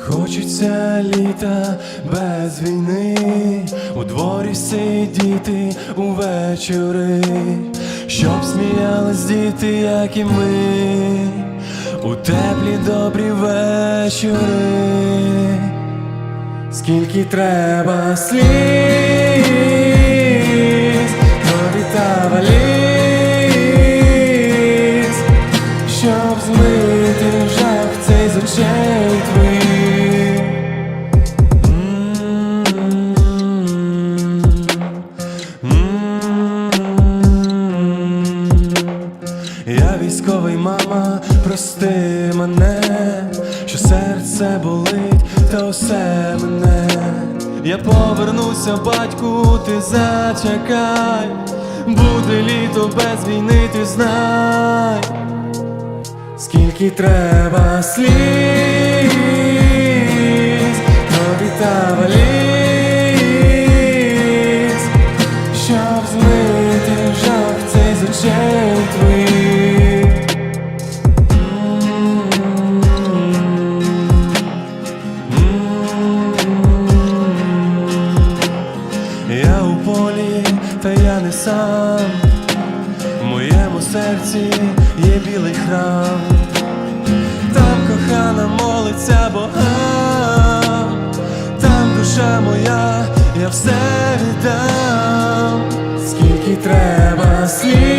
Хочеться літа без війни, у дворі сидіти увечори, щоб сміялись діти, як і ми, у теплі добрі вечори, скільки треба сліз, військовий мама, прости мене, що серце болить, та усе мене. Я повернуся, батьку, ти зачекай, буде літо без війни, ти знай, скільки треба сліз, крові та валіз, щоб змити жах цей з очей. Сам. В моєму серці є білий храм, там кохана молиться богам, там душа моя, я все віддам, скільки треба сліз,